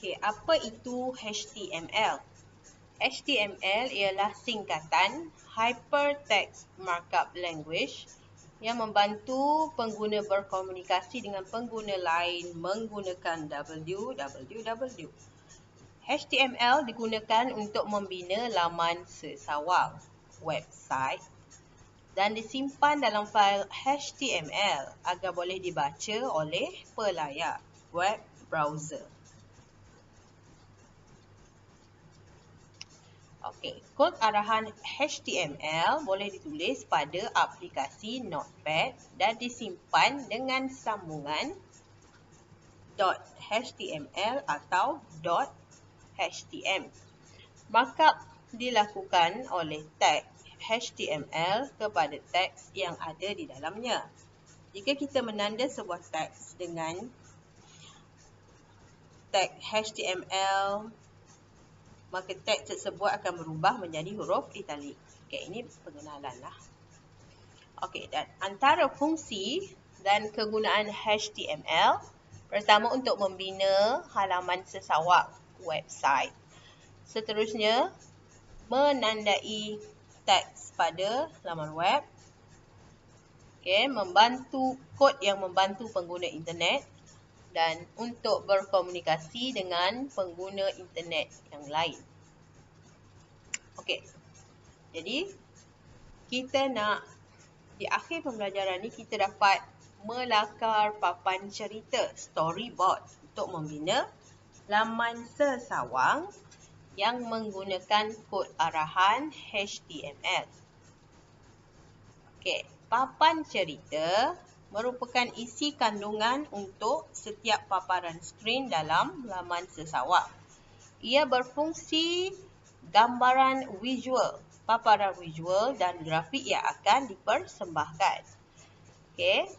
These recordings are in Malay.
Okey, apa itu HTML? HTML ialah singkatan Hypertext Markup Language yang membantu pengguna berkomunikasi dengan pengguna lain menggunakan www. HTML digunakan untuk membina laman sesawang, website dan disimpan dalam fail HTML agar boleh dibaca oleh pelayar web browser. Okey, kod arahan HTML boleh ditulis pada aplikasi Notepad dan disimpan dengan sambungan .html atau .htm. Markup dilakukan oleh tag HTML kepada teks yang ada di dalamnya. Jika kita menanda sebuah teks dengan tag HTML maka teks tersebut akan berubah menjadi huruf italik. Okey, ini pengenalan lah. Okey, dan antara fungsi dan kegunaan HTML pertama untuk membina halaman sesawak website. Seterusnya, menandai teks pada laman web. Okey, membantu kod yang membantu pengguna internet dan untuk berkomunikasi dengan pengguna internet yang lain. Okey. Jadi kita nak di akhir pembelajaran ni kita dapat melakar papan cerita storyboard untuk membina laman sesawang yang menggunakan kod arahan HTML. Okey, papan cerita merupakan isi kandungan untuk setiap paparan skrin dalam laman sesawak. Ia berfungsi gambaran visual, paparan visual dan grafik yang akan dipersembahkan. Okey.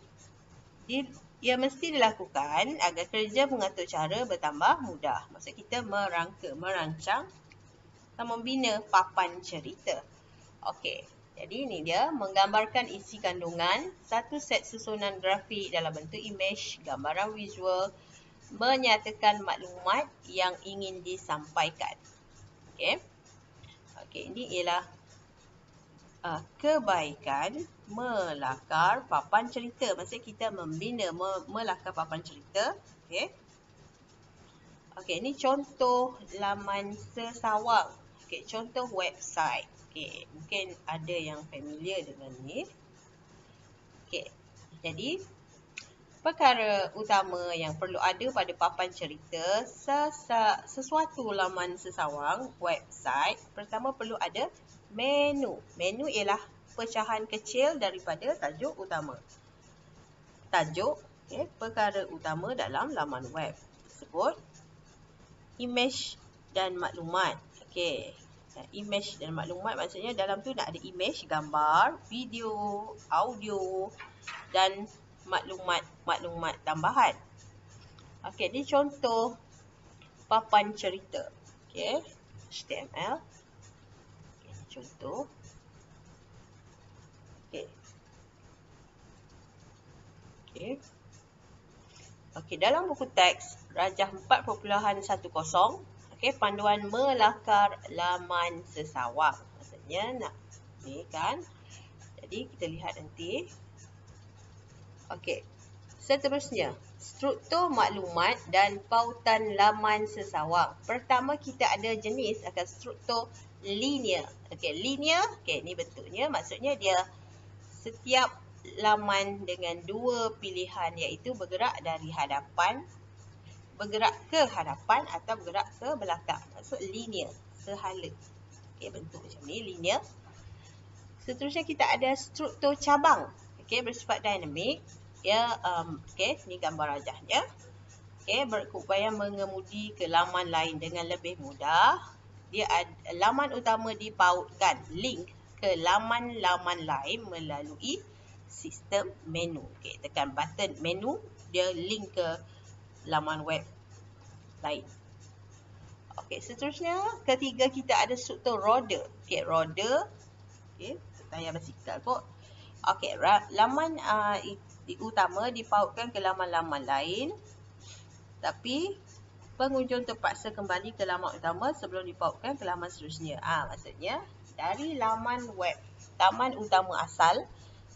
Ia mesti dilakukan agar kerja mengatur cara bertambah mudah. Maksud kita merangka, merancang dan membina papan cerita. Okey. Jadi ini dia menggambarkan isi kandungan satu set susunan grafik dalam bentuk imej, gambaran visual menyatakan maklumat yang ingin disampaikan. Okey. Okey, ini ialah uh, kebaikan melakar papan cerita. Maksud kita membina me melakar papan cerita. Okey. Okey, ini contoh laman sesawang. Okey, contoh website. Okey, mungkin ada yang familiar dengan ni. Okey, jadi perkara utama yang perlu ada pada papan cerita sesuatu laman sesawang website pertama perlu ada menu. Menu ialah pecahan kecil daripada tajuk utama. Tajuk okay, perkara utama dalam laman web tersebut. Image dan maklumat. Okey, image dan maklumat maksudnya dalam tu nak ada image, gambar, video, audio dan maklumat-maklumat tambahan. Okey, ni contoh papan cerita. Okey, HTML. Okay, contoh. Okey. Okey. Okey, dalam buku teks Rajah 4.10 Okey, panduan melakar laman sesawang. Maksudnya nak ni kan. Jadi kita lihat nanti. Okey. Seterusnya, struktur maklumat dan pautan laman sesawang. Pertama kita ada jenis akan struktur linear. Okey, linear. Okey, ni bentuknya maksudnya dia setiap laman dengan dua pilihan iaitu bergerak dari hadapan bergerak ke hadapan atau bergerak ke belakang. Maksud linear, sehala. Okey, bentuk macam ni, linear. Seterusnya kita ada struktur cabang. Okey, bersifat dinamik. Ya, um, okey, ni gambar rajahnya. Okey, berupaya mengemudi ke laman lain dengan lebih mudah. Dia ada, laman utama dipautkan link ke laman-laman lain melalui sistem menu. Okey, tekan button menu, dia link ke laman web lain. Okey, seterusnya ketiga kita ada struktur roda. Okey, roda. Okey, tayar basikal kot. Okey, laman uh, utama dipautkan ke laman-laman lain. Tapi pengunjung terpaksa kembali ke laman utama sebelum dipautkan ke laman seterusnya. Ah, ha, maksudnya dari laman web taman utama asal,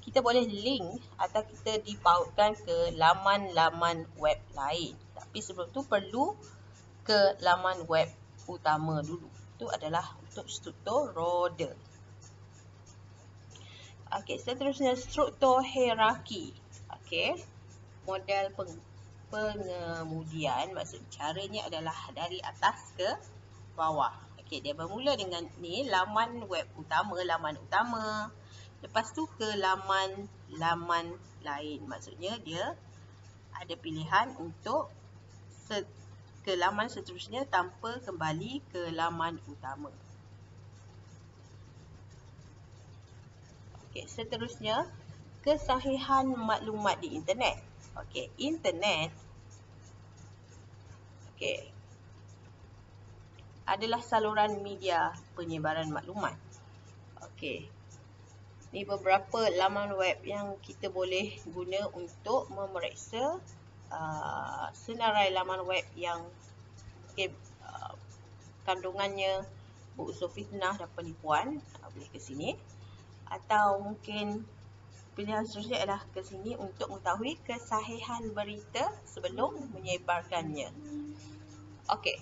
kita boleh link atau kita dipautkan ke laman-laman web lain. Tapi sebelum tu perlu ke laman web utama dulu. Itu adalah untuk struktur roda. Okey, seterusnya struktur hierarki. Okey. Model peng pengemudian maksud caranya adalah dari atas ke bawah. Okey, dia bermula dengan ni laman web utama, laman utama. Lepas tu ke laman laman lain. Maksudnya dia ada pilihan untuk ke laman seterusnya tanpa kembali ke laman utama. Okey, seterusnya kesahihan maklumat di internet. Okey, internet okey adalah saluran media penyebaran maklumat. Okey. Ni beberapa laman web yang kita boleh guna untuk memeriksa uh, senarai laman web yang okay, uh, kandungannya berunsur fitnah dan penipuan. Uh, boleh ke sini. Atau mungkin pilihan seterusnya adalah ke sini untuk mengetahui kesahihan berita sebelum menyebarkannya. Okey.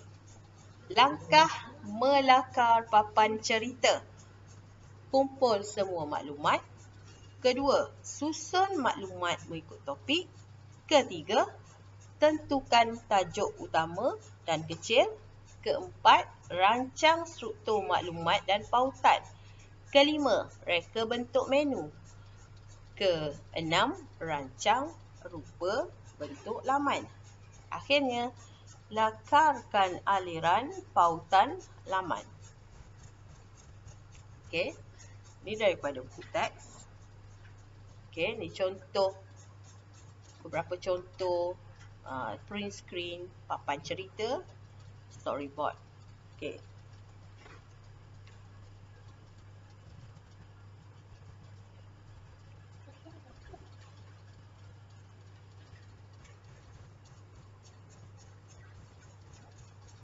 Langkah melakar papan cerita kumpul semua maklumat. Kedua, susun maklumat mengikut topik. Ketiga, tentukan tajuk utama dan kecil. Keempat, rancang struktur maklumat dan pautan. Kelima, reka bentuk menu. Keenam, rancang rupa bentuk laman. Akhirnya, lakarkan aliran pautan laman. Okey. Ni daripada buku teks. Okay, ni contoh. Beberapa contoh. Uh, print screen, papan cerita, storyboard. Okay.